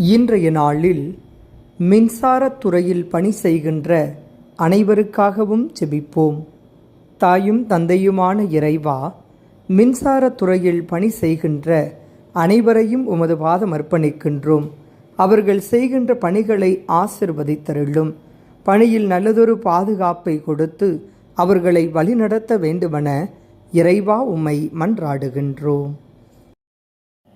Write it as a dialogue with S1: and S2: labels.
S1: இன்றைய நாளில் மின்சாரத் துறையில் பணி செய்கின்ற அனைவருக்காகவும் ஜெபிப்போம். தாயும் தந்தையுமான இறைவா மின்சாரத்துறையில் பணி செய்கின்ற அனைவரையும் உமது பாதம் அர்ப்பணிக்கின்றோம். அவர்கள் செய்கின்ற பணிகளை ஆசிர்வதித்தருளும். பணியில் நல்லதொரு பாதுகாப்பை கொடுத்து அவர்களை வழிநடத்த வேண்டுமென இறைவா உம்மை மன்றாடுகின்றோம்.